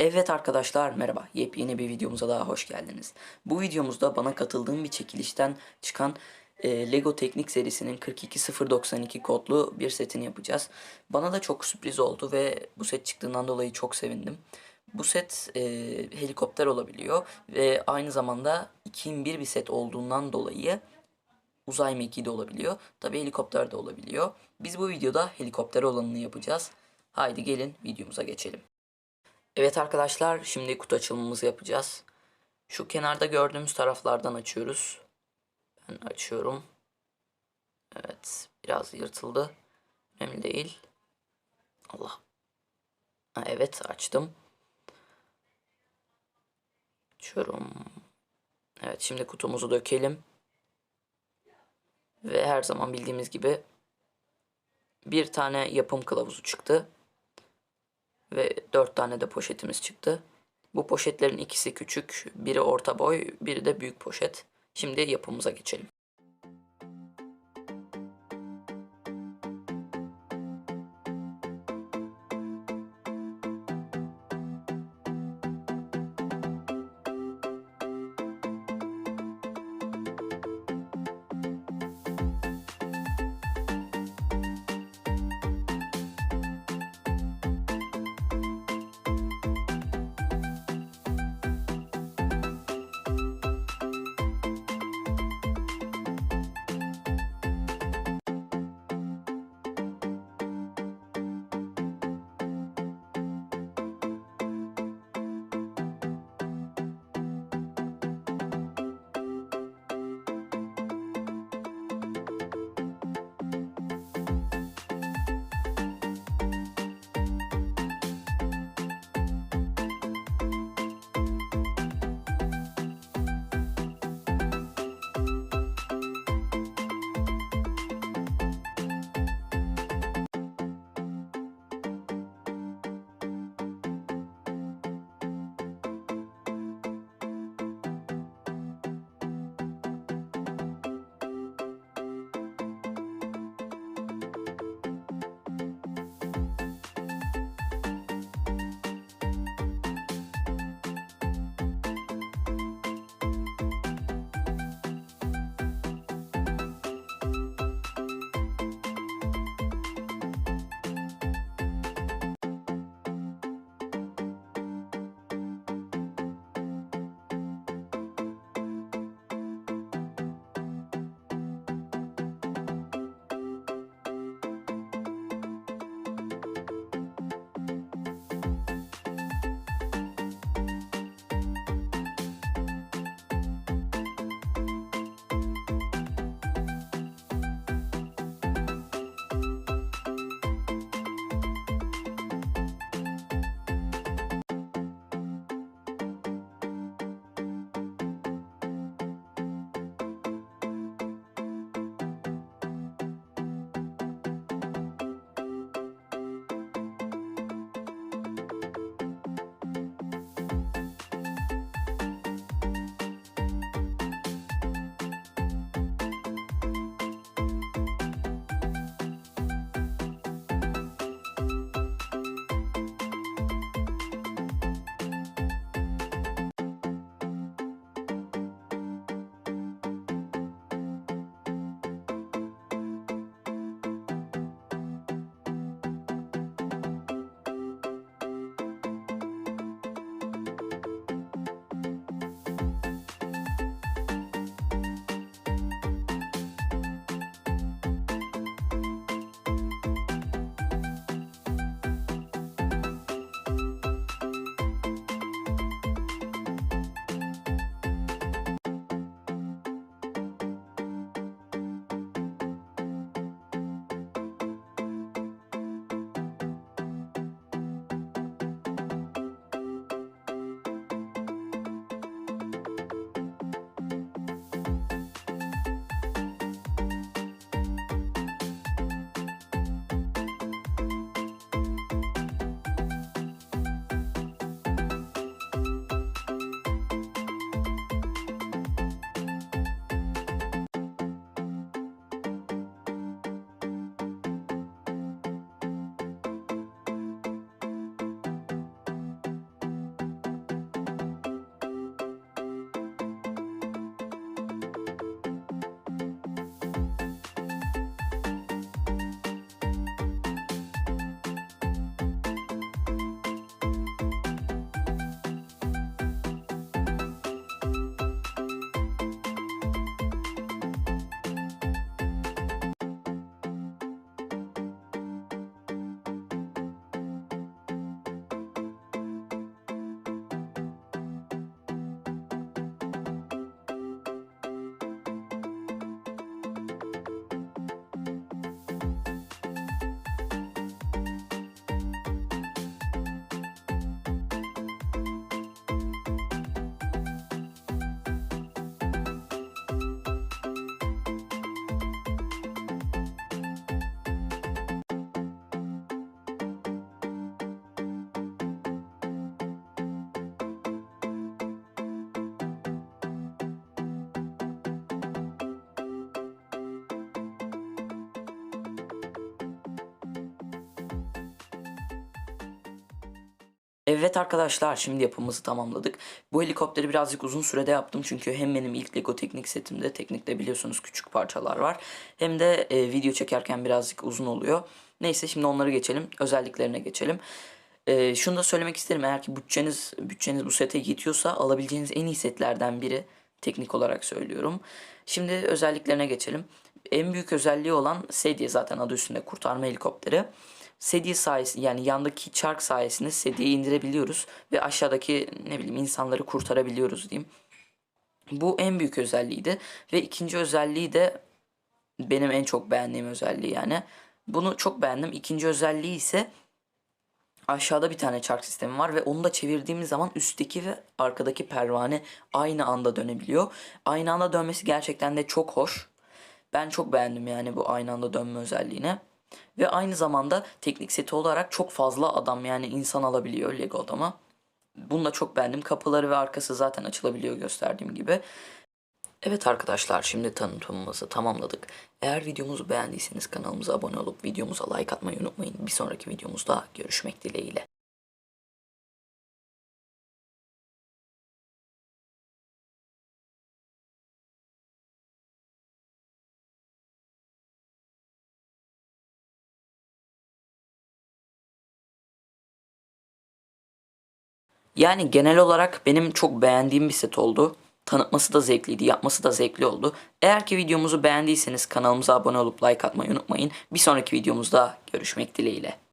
Evet arkadaşlar merhaba. Yepyeni bir videomuza daha hoş geldiniz. Bu videomuzda bana katıldığım bir çekilişten çıkan e, Lego Teknik serisinin 42092 kodlu bir setini yapacağız. Bana da çok sürpriz oldu ve bu set çıktığından dolayı çok sevindim. Bu set e, helikopter olabiliyor ve aynı zamanda 2 in 1 bir set olduğundan dolayı uzay mekiği de olabiliyor. Tabi helikopter de olabiliyor. Biz bu videoda helikopter olanını yapacağız. Haydi gelin videomuza geçelim. Evet arkadaşlar şimdi kutu açılımımızı yapacağız. Şu kenarda gördüğümüz taraflardan açıyoruz. Ben açıyorum. Evet biraz yırtıldı. Önemli değil. Allah. Ha, evet açtım. Açıyorum. Evet şimdi kutumuzu dökelim. Ve her zaman bildiğimiz gibi bir tane yapım kılavuzu çıktı. Ve dört tane de poşetimiz çıktı. Bu poşetlerin ikisi küçük, biri orta boy, biri de büyük poşet. Şimdi yapımıza geçelim. Evet arkadaşlar şimdi yapımımızı tamamladık. Bu helikopteri birazcık uzun sürede yaptım çünkü hem benim ilk Lego teknik setimde teknikte biliyorsunuz küçük parçalar var. Hem de e, video çekerken birazcık uzun oluyor. Neyse şimdi onları geçelim. Özelliklerine geçelim. E, şunu da söylemek isterim eğer ki bütçeniz bütçeniz bu sete yetiyorsa alabileceğiniz en iyi setlerden biri teknik olarak söylüyorum. Şimdi özelliklerine geçelim. En büyük özelliği olan sedye zaten adı üstünde kurtarma helikopteri. Sedye sayesinde yani yandaki çark sayesinde sedyeyi indirebiliyoruz ve aşağıdaki ne bileyim insanları kurtarabiliyoruz diyeyim. Bu en büyük özelliğiydi ve ikinci özelliği de benim en çok beğendiğim özelliği yani. Bunu çok beğendim. İkinci özelliği ise aşağıda bir tane çark sistemi var ve onu da çevirdiğimiz zaman üstteki ve arkadaki pervane aynı anda dönebiliyor. Aynı anda dönmesi gerçekten de çok hoş. Ben çok beğendim yani bu aynı anda dönme özelliğini. Ve aynı zamanda teknik seti olarak çok fazla adam yani insan alabiliyor Lego adama. Bunu da çok beğendim. Kapıları ve arkası zaten açılabiliyor gösterdiğim gibi. Evet arkadaşlar şimdi tanıtımımızı tamamladık. Eğer videomuzu beğendiyseniz kanalımıza abone olup videomuza like atmayı unutmayın. Bir sonraki videomuzda görüşmek dileğiyle. Yani genel olarak benim çok beğendiğim bir set oldu. Tanıtması da zevkliydi, yapması da zevkli oldu. Eğer ki videomuzu beğendiyseniz kanalımıza abone olup like atmayı unutmayın. Bir sonraki videomuzda görüşmek dileğiyle.